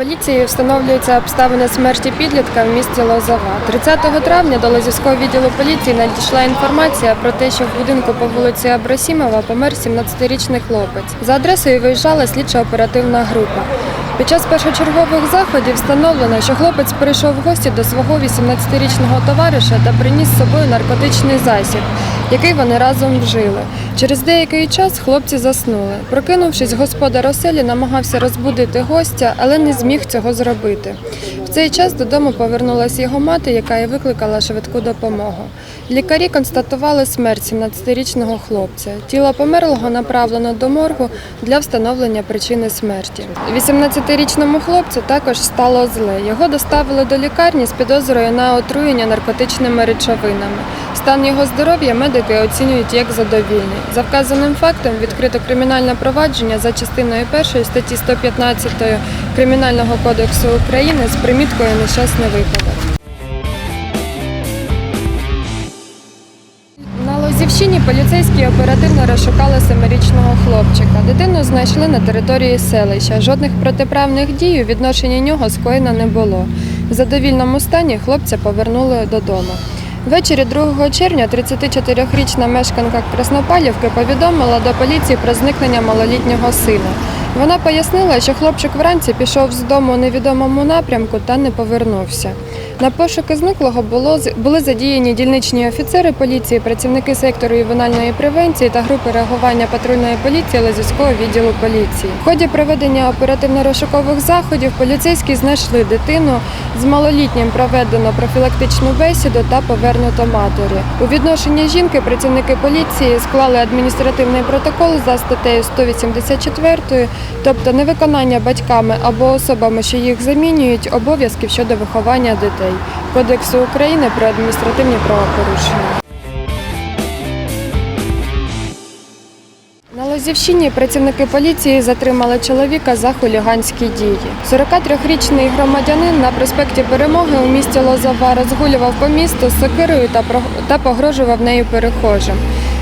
Поліцією встановлюються обставини смерті підлітка в місті Лозова. 30 травня до Лозівського відділу поліції надійшла інформація про те, що в будинку по вулиці Абросімова помер 17-річний хлопець. За адресою виїжджала слідчо-оперативна група. Під час першочергових заходів встановлено, що хлопець прийшов в гості до свого 18-річного товариша та приніс з собою наркотичний засіб, який вони разом вжили. Через деякий час хлопці заснули. Прокинувшись, господар оселі намагався розбудити гостя, але не зміг цього зробити. В цей час додому повернулася його мати, яка і викликала швидку допомогу. Лікарі констатували смерть 17-річного хлопця. Тіло померлого направлено до моргу для встановлення причини смерті. 18-річному хлопцю також стало зле. Його доставили до лікарні з підозрою на отруєння наркотичними речовинами. Стан його здоров'я медики оцінюють як задовільний. За вказаним фактом відкрито кримінальне провадження за частиною 1 статті 115 Кримінального кодексу України з приміткою нещасний випадок. На Лозівщині поліцейські оперативно розшукали семирічного хлопчика. Дитину знайшли на території селища. Жодних протиправних дій у відношенні нього скоєно не було. В задовільному стані хлопця повернули додому. Ввечері 2 червня 34-річна мешканка Краснопалівки повідомила до поліції про зникнення малолітнього сина. Вона пояснила, що хлопчик вранці пішов з дому у невідомому напрямку та не повернувся. На пошуки зниклого було були задіяні дільничні офіцери поліції, працівники сектору ювенальної превенції та групи реагування патрульної поліції Лазівського відділу поліції. В ході проведення оперативно-розшукових заходів поліцейські знайшли дитину. З малолітнім проведено профілактичну бесіду та повернуто матері. У відношенні жінки працівники поліції склали адміністративний протокол за статтею 184, тобто невиконання батьками або особами, що їх замінюють, обов'язків щодо виховання дітей. Кодексу України про адміністративні правопорушення. На Лозівщині працівники поліції затримали чоловіка за хуліганські дії. 43-річний громадянин на проспекті Перемоги у місті Лозова розгулював по місту з сокирою та погрожував нею перехожим.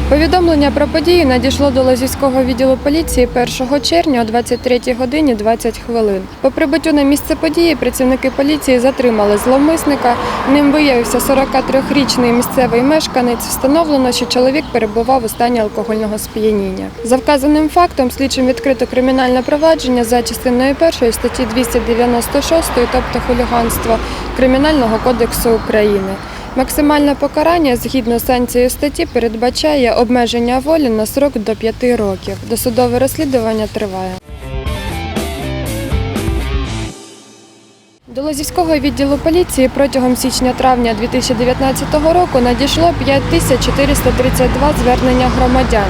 Повідомлення про подію надійшло до Лозівського відділу поліції 1 червня о 23 годині 20 хвилин. По прибуттю на місце події працівники поліції затримали зловмисника. Ним виявився 43-річний місцевий мешканець. Встановлено, що чоловік перебував у стані алкогольного сп'яніння. За вказаним фактом слідчим відкрито кримінальне провадження за частиною 1 статті 296, тобто хуліганство Кримінального кодексу України. Максимальне покарання згідно санкції статті передбачає обмеження волі на срок до 5 років. Досудове розслідування триває. До Лозівського відділу поліції протягом січня-травня 2019 року надійшло 5432 звернення громадян,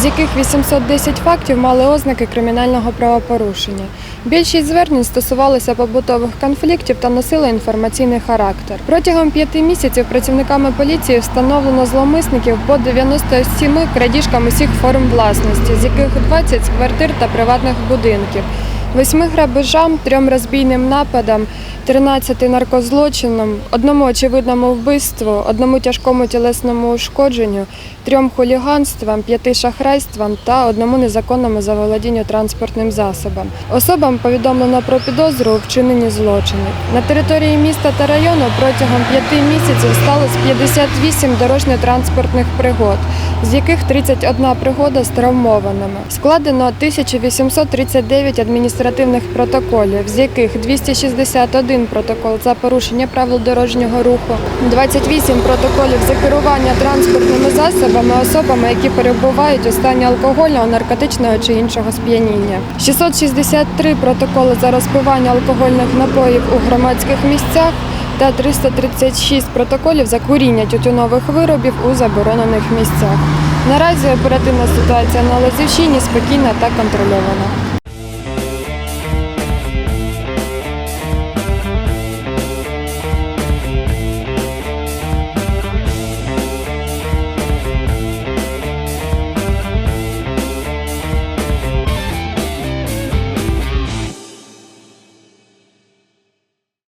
з яких 810 фактів мали ознаки кримінального правопорушення. Більшість звернень стосувалися побутових конфліктів та носили інформаційний характер. Протягом п'яти місяців працівниками поліції встановлено зловмисників по 97 крадіжкам усіх форм власності, з яких 20 з квартир та приватних будинків. Восьми грабежам, трьом розбійним нападам, 13 наркозлочинам, одному очевидному вбивству, одному тяжкому тілесному ушкодженню, трьом хуліганствам, п'яти шахрайствам та одному незаконному заволодінню транспортним засобом. Особам повідомлено про підозру у вчиненні злочинів. На території міста та району протягом п'яти місяців сталося 58 дорожньо-транспортних пригод, з яких 31 пригода з травмованими. Складено 1839 адміністративних протоколів, з яких 261 протокол за порушення правил дорожнього руху, 28 протоколів за керування транспортними засобами особами, які перебувають у стані алкогольного, наркотичного чи іншого сп'яніння. 663 протоколи за розпивання алкогольних напоїв у громадських місцях та 336 протоколів за куріння тютюнових виробів у заборонених місцях. Наразі оперативна ситуація на Лозівщині спокійна та контрольована.